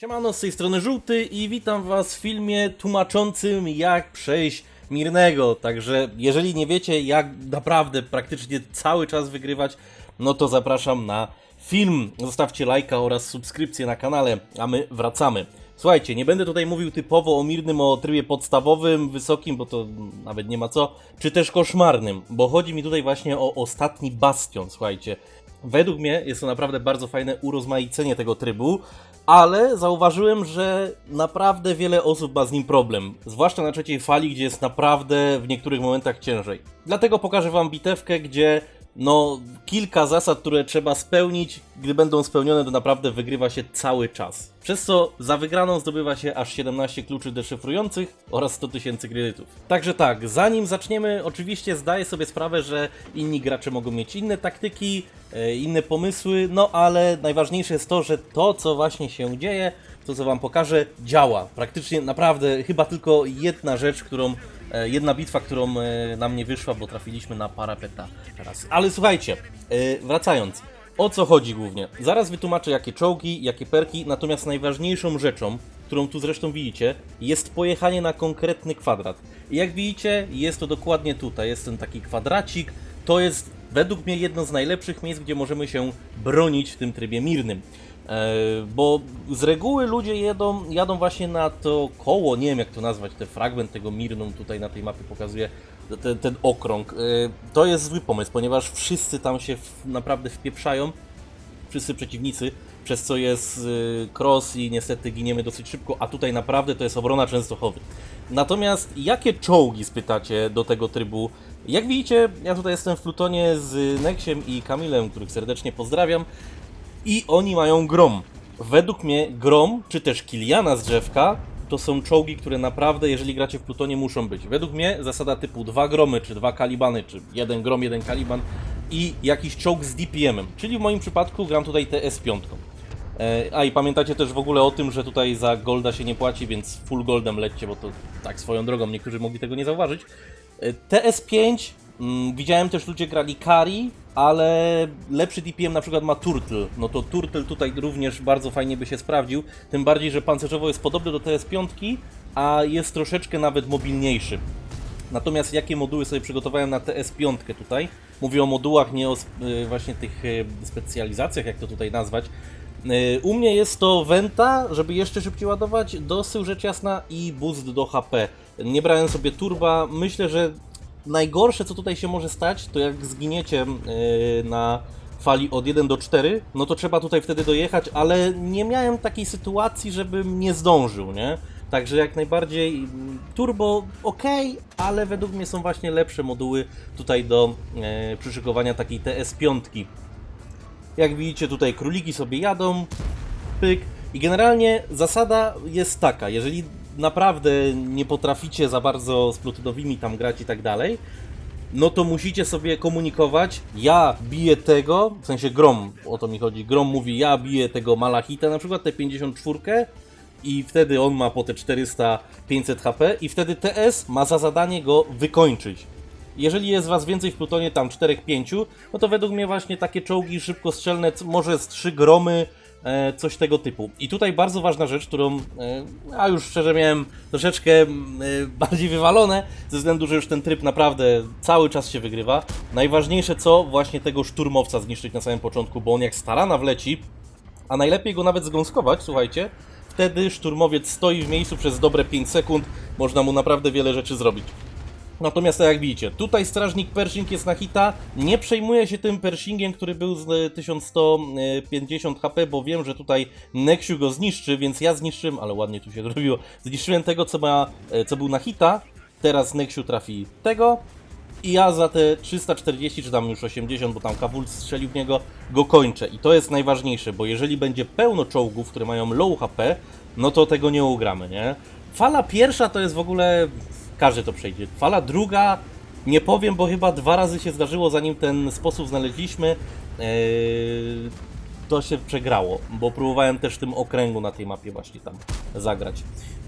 Siemano, z tej strony Żółty i witam was w filmie tłumaczącym jak przejść Mirnego. Także jeżeli nie wiecie jak naprawdę praktycznie cały czas wygrywać, no to zapraszam na film. Zostawcie lajka oraz subskrypcję na kanale, a my wracamy. Słuchajcie, nie będę tutaj mówił typowo o Mirnym, o trybie podstawowym, wysokim, bo to nawet nie ma co, czy też koszmarnym, bo chodzi mi tutaj właśnie o ostatni bastion, słuchajcie. Według mnie jest to naprawdę bardzo fajne urozmaicenie tego trybu, ale zauważyłem, że naprawdę wiele osób ma z nim problem. Zwłaszcza na trzeciej fali, gdzie jest naprawdę w niektórych momentach ciężej. Dlatego pokażę Wam bitewkę, gdzie no kilka zasad, które trzeba spełnić, gdy będą spełnione, to naprawdę wygrywa się cały czas. Przez co za wygraną zdobywa się aż 17 kluczy deszyfrujących oraz 100 tysięcy kredytów. Także tak, zanim zaczniemy, oczywiście zdaję sobie sprawę, że inni gracze mogą mieć inne taktyki, e, inne pomysły, no ale najważniejsze jest to, że to, co właśnie się dzieje, to co Wam pokażę, działa. Praktycznie naprawdę chyba tylko jedna rzecz, którą E, Jedna bitwa, którą e, nam nie wyszła, bo trafiliśmy na parapeta teraz. Ale słuchajcie, e, wracając. O co chodzi głównie? Zaraz wytłumaczę jakie czołgi, jakie perki, natomiast najważniejszą rzeczą, którą tu zresztą widzicie, jest pojechanie na konkretny kwadrat. I jak widzicie, jest to dokładnie tutaj, jest ten taki kwadracik, to jest według mnie jedno z najlepszych miejsc, gdzie możemy się bronić w tym trybie mirnym. E, bo z reguły ludzie jedą, jadą właśnie na to koło, nie wiem jak to nazwać, ten fragment tego Mirnum tutaj na tej mapie pokazuje, ten, ten okrąg. E, To jest zły pomysł, ponieważ wszyscy tam się naprawdę wpieprzają, wszyscy przeciwnicy, przez co jest y, cross i niestety giniemy dosyć szybko, a tutaj naprawdę to jest obrona Częstochowy. Natomiast jakie czołgi spytacie do tego trybu? Jak widzicie, ja tutaj jestem w plutonie z Nexiem i Kamilem, których serdecznie pozdrawiam i oni mają grom. Według mnie grom, czy też Kiliana z drzewka, to są czołgi, które naprawdę, jeżeli gracie w plutonie, muszą być. Według mnie zasada typu dwa gromy, czy dwa kalibany, czy jeden grom, jeden kaliban i jakiś czołg z DPM-em. Czyli w moim przypadku gram tutaj TS5. E, A i pamiętacie też w ogóle o tym, że tutaj za golda się nie płaci, więc full goldem lećcie, bo to tak swoją drogą, niektórzy mogli tego nie zauważyć. E, TS5 mm, widziałem też ludzie grali Kari, ale lepszy DPM na przykład ma Turtle. No to Turtle tutaj również bardzo fajnie by się sprawdził, tym bardziej, że pancerzowo jest podobny do TS5, a jest troszeczkę nawet mobilniejszy. Natomiast jakie moduły sobie przygotowałem na TS5 tutaj? Mówię o modułach, nie o y, właśnie tych y, specjalizacjach, jak to tutaj nazwać. Y, U mnie jest to Venta, żeby jeszcze szybciej ładować, dosył rzecz jasna i boost do HP. Nie brałem sobie turba, myślę, że najgorsze co tutaj się może stać, to jak zginiecie yy, na fali od 1 do 4, no to trzeba tutaj wtedy dojechać, ale nie miałem takiej sytuacji, żebym nie zdążył, nie? Także jak najbardziej mm, turbo ok, ale według mnie są właśnie lepsze moduły tutaj do e, przyszykowania takiej TS5. Jak widzicie tutaj króliki sobie jadą, pyk. I generalnie zasada jest taka, jeżeli naprawdę nie potraficie za bardzo z plutonowymi tam grać i tak dalej, no to musicie sobie komunikować, ja biję tego, w sensie Grom, o to mi chodzi, Grom mówi, ja biję tego Malachita, na przykład tę 54 i wtedy on ma po te 400-500 HP i wtedy TS ma za zadanie go wykończyć. Jeżeli jest was więcej w plutonie, tam 4-5, no to według mnie właśnie takie czołgi szybkostrzelne, może z 3 gromy, coś tego typu. I tutaj bardzo ważna rzecz, którą e, ja już szczerze miałem troszeczkę e, bardziej wywalone, ze względu, że już ten tryb naprawdę cały czas się wygrywa. Najważniejsze co, właśnie tego szturmowca zniszczyć na samym początku, bo on jak starana wleci, a najlepiej go nawet zgąskować, słuchajcie, wtedy szturmowiec stoi w miejscu przez dobre 5 sekund, można mu naprawdę wiele rzeczy zrobić. Natomiast tak jak widzicie, tutaj strażnik Pershing jest na hita, nie przejmuję się tym Pershingiem, który był z e, 1150 HP, bo wiem, że tutaj Nexiu go zniszczy, więc ja zniszczyłem, ale ładnie tu się zrobiło, zniszczyłem tego, co, ma, e, co był na hita, teraz Nexiu trafi tego i ja za te 340 czy tam już 80, bo tam Kawul strzelił w niego, go kończę. I to jest najważniejsze, bo jeżeli będzie pełno czołgów, które mają low HP, no to tego nie ugramy, nie? Fala pierwsza to jest w ogóle każdy to przejdzie. Fala druga, nie powiem, bo chyba dwa razy się zdarzyło, zanim ten sposób znaleźliśmy. Eee, to się przegrało, bo próbowałem też w tym okręgu na tej mapie właśnie tam zagrać.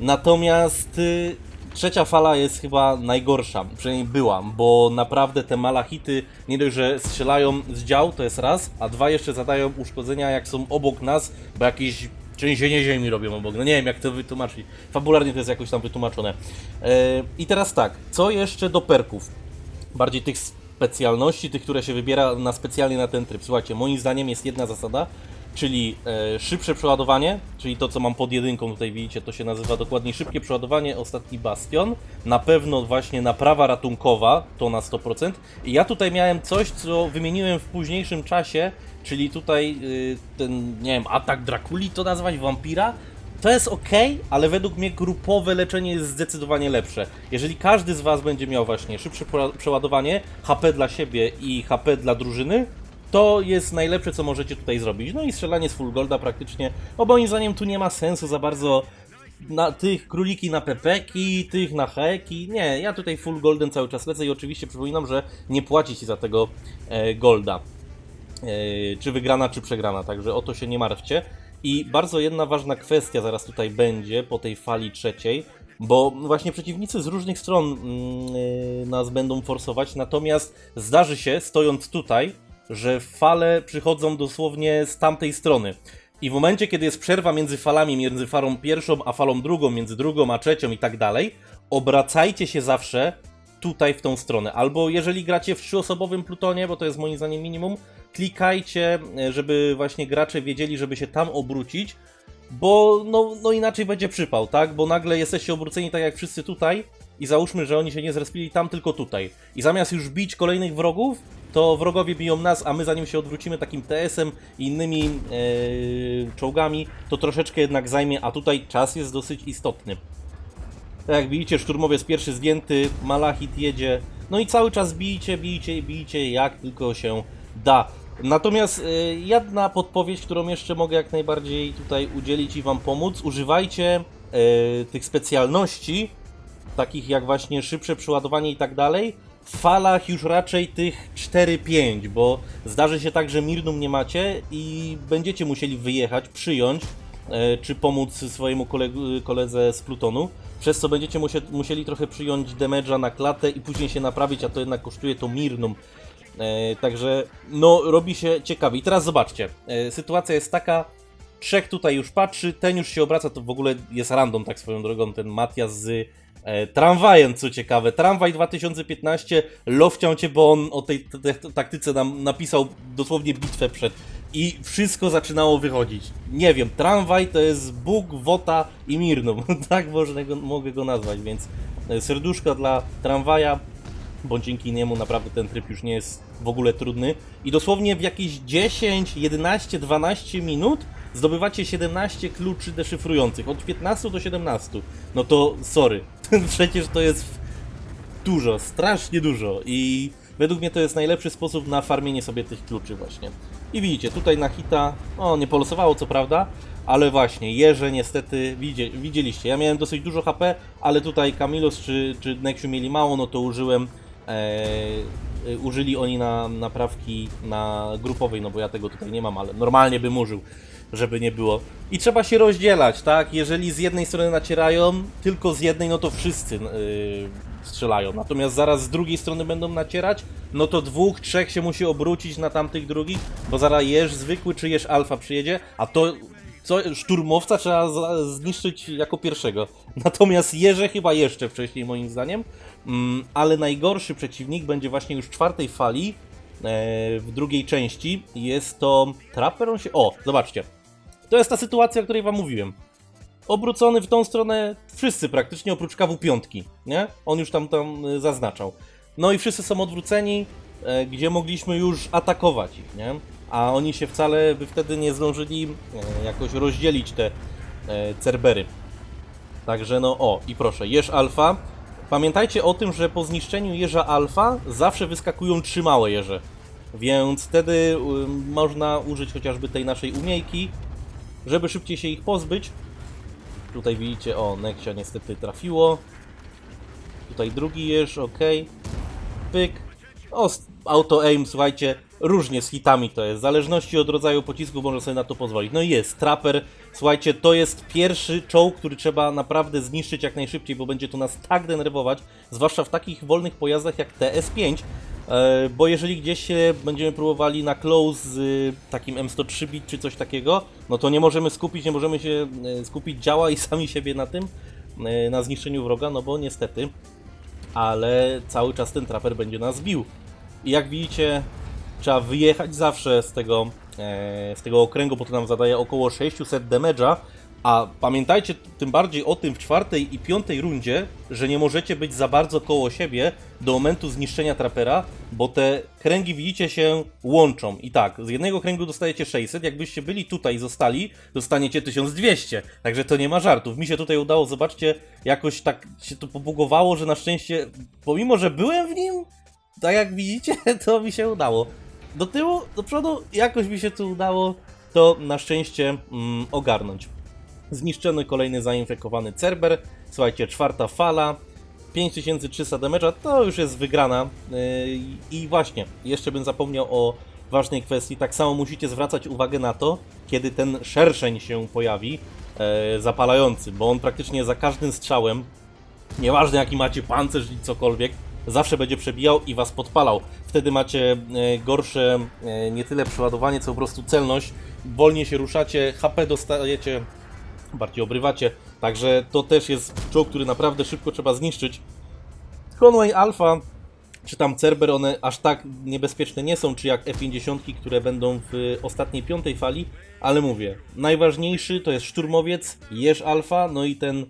Natomiast y, trzecia fala jest chyba najgorsza, przynajmniej była, bo naprawdę te malachity nie dość, że strzelają z dział, to jest raz, a dwa jeszcze zadają uszkodzenia jak są obok nas, bo jakieś trzęsienie ziemi robią obok. No nie wiem, jak to wytłumaczyć. Fabularnie to jest jakoś tam wytłumaczone. E, I teraz tak, co jeszcze do perków? Bardziej tych specjalności, tych, które się wybiera na specjalnie na ten tryb. Słuchajcie, moim zdaniem jest jedna zasada, czyli e, szybsze przeładowanie, czyli to, co mam pod jedynką tutaj widzicie, to się nazywa dokładnie szybkie przeładowanie, ostatni bastion. Na pewno właśnie naprawa ratunkowa, to na 100%. I ja tutaj miałem coś, co wymieniłem w późniejszym czasie, czyli tutaj y, ten, nie wiem, atak Drakuli to nazwać, wampira. To jest ok, ale według mnie grupowe leczenie jest zdecydowanie lepsze. Jeżeli każdy z Was będzie miał właśnie szybsze przeła- przeładowanie, HP dla siebie i HP dla drużyny, to jest najlepsze, co możecie tutaj zrobić. No i strzelanie z full golda praktycznie, bo moim zdaniem tu nie ma sensu za bardzo na tych króliki na pepeki, tych na heki. Nie, ja tutaj full golden cały czas lecę i oczywiście przypominam, że nie płacicie za tego e, golda. E, czy wygrana, czy przegrana, także o to się nie martwcie. I bardzo jedna ważna kwestia zaraz tutaj będzie po tej fali trzeciej, bo właśnie przeciwnicy z różnych stron e, nas będą forsować, natomiast zdarzy się, stojąc tutaj, że fale przychodzą dosłownie z tamtej strony. I w momencie, kiedy jest przerwa między falami, między falą pierwszą a falą drugą, między drugą a trzecią i tak dalej, obracajcie się zawsze tutaj w tą stronę. Albo jeżeli gracie w trzyosobowym plutonie, bo to jest moim zdaniem minimum, klikajcie, żeby właśnie gracze wiedzieli, żeby się tam obrócić, bo no, no inaczej będzie przypał, tak? Bo nagle jesteście obróceni tak jak wszyscy tutaj i załóżmy, że oni się nie zrespili tam, tylko tutaj. I zamiast już bić kolejnych wrogów, to wrogowie biją nas, a my zanim się odwrócimy takim TS-em i innymi e, czołgami, to troszeczkę jednak zajmie, a tutaj czas jest dosyć istotny. Tak jak widzicie, szturmowiec pierwszy zdjęty, Malachit jedzie. No i cały czas bijcie, bijcie, bijcie, jak tylko się da. Natomiast y, jedna podpowiedź, którą jeszcze mogę jak najbardziej tutaj udzielić i Wam pomóc. Używajcie y, tych specjalności, takich jak właśnie szybsze przeładowanie i tak dalej, w falach już raczej tych 4-5, bo zdarzy się tak, że Mirnum nie macie i będziecie musieli wyjechać, przyjąć, e, czy pomóc swojemu koledze z Plutonu, przez co będziecie musie, musieli trochę przyjąć damage'a na klatę i później się naprawić, a to jednak kosztuje to Mirnum. E, także no robi się ciekawie. I teraz zobaczcie, e, sytuacja jest taka, trzech tutaj już patrzy, ten już się obraca, to w ogóle jest random tak swoją drogą, ten Matias z e, tramwajem, co ciekawe. Tramwaj 2015, lowciał cię, bo on o tej taktyce nam napisał dosłownie bitwę przed i wszystko zaczynało wychodzić. Nie wiem, tramwaj to jest Bóg, Wota i Mirnum, tak można go, mogę go nazwać, więc e, serduszka dla tramwaja, bo dzięki niemu naprawdę ten tryb już nie jest w ogóle trudny. I dosłownie w jakieś 10, 11, 12 minut zdobywacie 17 kluczy deszyfrujących. Od 15 do 17. No to sorry. Przecież to jest dużo, strasznie dużo. I według mnie to jest najlepszy sposób na farmienie sobie tych kluczy właśnie. I widzicie, tutaj na hita, o nie polosowało co prawda, ale właśnie, jeże niestety, widzie, widzieliście, ja miałem dosyć dużo HP, ale tutaj Kamilos czy, czy Nexiu mieli mało, no to użyłem, e, e, użyli oni na naprawki na grupowej, no bo ja tego tutaj nie mam, ale normalnie bym użył, żeby nie było. I trzeba się rozdzielać, tak, jeżeli z jednej strony nacierają, tylko z jednej, no to wszyscy yy, strzelają, natomiast zaraz z drugiej strony będą nacierać, no to dwóch, trzech się musi obrócić na tamtych drugich, bo zaraz jeż zwykły czy jeż alfa przyjedzie, a to co, szturmowca trzeba zniszczyć jako pierwszego. Natomiast jeże chyba jeszcze wcześniej moim zdaniem, mm, ale najgorszy przeciwnik będzie właśnie już w czwartej fali, e, w drugiej części, jest to Trapper, on się... O, zobaczcie, to jest ta sytuacja, o której wam mówiłem obrócony w tą stronę wszyscy praktycznie oprócz KW5, nie? On już tam tam y, zaznaczał. No i wszyscy są odwróceni, e, gdzie mogliśmy już atakować ich, nie? A oni się wcale by wtedy nie zdążyli e, jakoś rozdzielić te e, cerbery. Także no o, i proszę, jeż alfa. Pamiętajcie o tym, że po zniszczeniu jeża alfa zawsze wyskakują trzy małe jeże. Więc wtedy można użyć chociażby tej naszej umiejki, żeby szybciej się ich pozbyć. Tutaj widzicie, o, Nexia niestety trafiło. Tutaj drugi jeż, ok. Pyk. O, s- auto aim, słuchajcie, różnie z hitami to jest. W zależności od rodzaju pocisku można sobie na to pozwolić. No i jest, Trapper. Słuchajcie, to jest pierwszy czołg, który trzeba naprawdę zniszczyć jak najszybciej, bo będzie to nas tak denerwować, zwłaszcza w takich wolnych pojazdach jak TS5. E, Bo jeżeli gdzieś będziemy próbowali na close z y, takim M103 bit czy coś takiego, no to nie możemy skupić, nie możemy się e, skupić działa i sami siebie na tym, e, na zniszczeniu wroga, no bo niestety, ale cały czas ten traper będzie nas bił. I jak widzicie, trzeba wyjechać zawsze z tego, z tego okręgu, bo to nam zadaje około 600 damage'a, a pamiętajcie tym bardziej o tym w czwartej i piątej rundzie, że nie możecie być za bardzo koło siebie do momentu zniszczenia trapera, bo te kręgi widzicie się łączą. I tak, z jednego kręgu dostajecie 600, jakbyście byli tutaj i zostali, dostaniecie 1200. Także to nie ma żartów. Mi się tutaj udało, zobaczcie, jakoś tak się to pobugowało, że na szczęście, pomimo że byłem w nim, tak jak widzicie, to mi się udało. Do tyłu, do przodu, jakoś mi się tu udało to na szczęście mm, ogarnąć. Zniszczony kolejny zainfekowany Cerber. Słuchajcie, czwarta fala. 5300 damage'a to już jest wygrana. Yy, I właśnie, jeszcze bym zapomniał o ważnej kwestii. Tak samo musicie zwracać uwagę na to, kiedy ten szerszeń się pojawi, e, zapalający, bo on praktycznie za każdym strzałem Nieważne jaki macie pancerz i cokolwiek, zawsze będzie przebijał i was podpalał. Wtedy macie e, gorsze nie tyle przeładowanie, co po prostu celność. Wolniej się ruszacie, HP dostajecie, bardziej obrywacie. Także to też jest czołg, który naprawdę szybko trzeba zniszczyć. Conway Alpha czy tam Cerber, one aż tak niebezpieczne nie są, czy jak E50, które będą w ostatniej piątej fali, ale mówię, najważniejszy to jest szturmowiec, jeż alfa, no i ten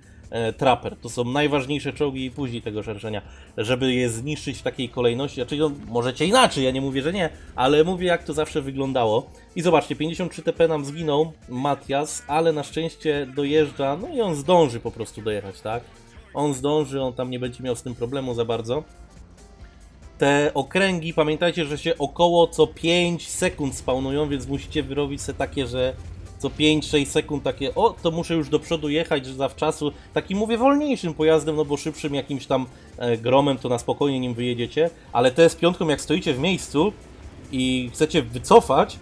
Trapper. To są najważniejsze czołgi i później tego szerszenia, żeby je zniszczyć w takiej kolejności. Znaczy, no, możecie inaczej, ja nie mówię, że nie, ale mówię jak to zawsze wyglądało. I zobaczcie, 53 TP nam zginął Matias, ale na szczęście dojeżdża, no i on zdąży po prostu dojechać, tak? On zdąży, on tam nie będzie miał z tym problemu za bardzo te okręgi, pamiętajcie, że się około co 5 sekund spawnują, więc musicie wyrobić sobie takie, że co 5-6 sekund takie, o, to muszę już do przodu jechać, zawczasu, takim mówię wolniejszym pojazdem, no bo szybszym jakimś tam e, gromem to na spokojnie nim wyjedziecie, ale te z piątką jak stoicie w miejscu i chcecie wycofać,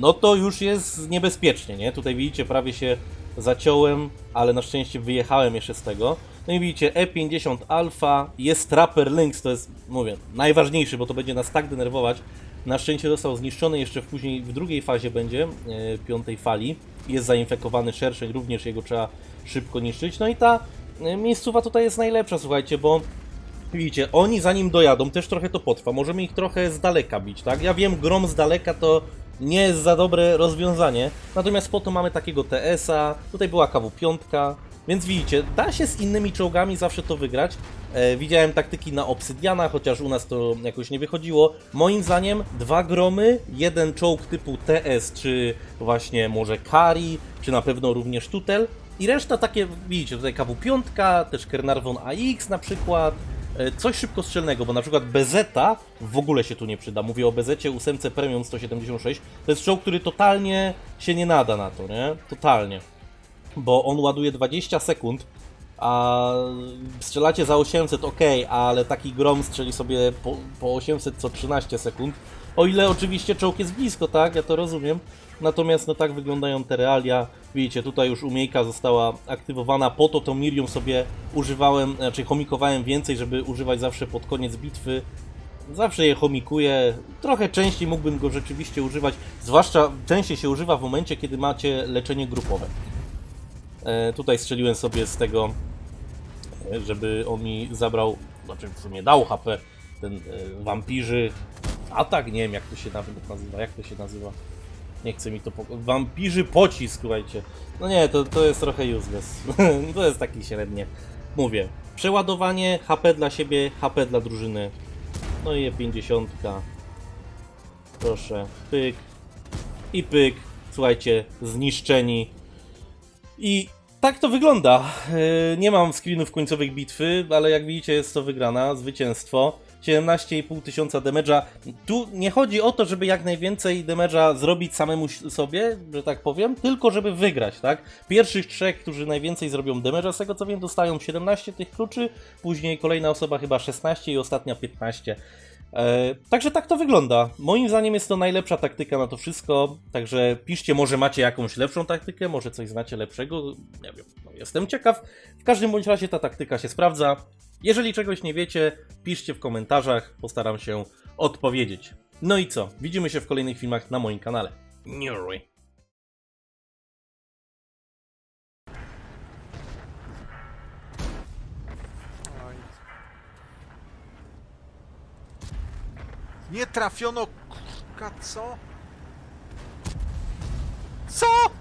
no to już jest niebezpiecznie, nie? Tutaj widzicie, prawie się zaciąłem, ale na szczęście wyjechałem jeszcze z tego. No i widzicie, E50 Alpha, jest Trapper Lynx, to jest, mówię, najważniejszy, bo to będzie nas tak denerwować. Na szczęście został zniszczony, jeszcze w później w drugiej fazie będzie, e, piątej fali. Jest zainfekowany szerszeń, również jego trzeba szybko niszczyć. No i ta e, miejscowa tutaj jest najlepsza, słuchajcie, bo Widzicie, oni zanim dojadą, też trochę to potrwa. Możemy ich trochę z daleka bić, tak? Ja wiem, grom z daleka to nie jest za dobre rozwiązanie. Natomiast po to mamy takiego TS-a, tutaj była KW-5, więc widzicie, da się z innymi czołgami zawsze to wygrać. E, widziałem taktyki na Obsydiana, chociaż u nas to jakoś nie wychodziło. Moim zdaniem dwa gromy, jeden czołg typu TS, czy właśnie może Kari, czy na pewno również Tutel. I reszta takie, widzicie, tutaj KW-5, też Kernarvon AX na przykład, E, coś szybkostrzelnego, bo na przykład Bezeta w ogóle się tu nie przyda. Mówię o Bezecie 8 Premium 176. To jest czołg, który totalnie się nie nada na to, nie? Totalnie. Bo on ładuje 20 sekund, a strzelacie za 800, ok, ale taki grom strzeli sobie po, po 800 co 13 sekund. O ile oczywiście czołg jest blisko, tak? Ja to rozumiem. Natomiast no tak wyglądają te realia. Widzicie, tutaj już umiejka została aktywowana. Po to tą Mirium sobie używałem, znaczy chomikowałem więcej, żeby używać zawsze pod koniec bitwy. Zawsze je chomikuję. Trochę częściej mógłbym go rzeczywiście używać. Zwłaszcza częściej się używa w momencie, kiedy macie leczenie grupowe. E, tutaj strzeliłem sobie z tego, e, żeby on mi zabrał, znaczy w sumie dał HP, ten e, wampirzy atak, nie wiem jak to się nawet nazywa, jak to się nazywa. Nie chce mi to po... Wampirzy pocisk, słuchajcie. No nie, to, to jest trochę useless. to jest taki średnie. Mówię, przeładowanie, HP dla siebie, HP dla drużyny. No i 50. Proszę, pyk. I pyk. Słuchajcie, zniszczeni. I tak to wygląda. Yy, Nie mam screenów końcowych bitwy, ale jak widzicie jest to wygrana, zwycięstwo. 17,5 tysiąca damage'a. Tu nie chodzi o to, żeby jak najwięcej damage'a zrobić samemu sobie, że tak powiem, tylko żeby wygrać, tak? Pierwszych trzech, którzy najwięcej zrobią damage'a, z tego co wiem, dostają 17 tych kluczy, później kolejna osoba chyba 16 i ostatnia 15. E, także tak to wygląda. Moim zdaniem jest to najlepsza taktyka na to wszystko. Także piszcie, może macie jakąś lepszą taktykę, może coś znacie lepszego. Nie wiem, no, jestem ciekaw. W każdym bądź razie ta taktyka się sprawdza. Jeżeli czegoś nie wiecie, piszcie w komentarzach, postaram się odpowiedzieć. No i co? Widzimy się w kolejnych filmach na moim kanale. Nie trafiono... Kurka, co? CO?!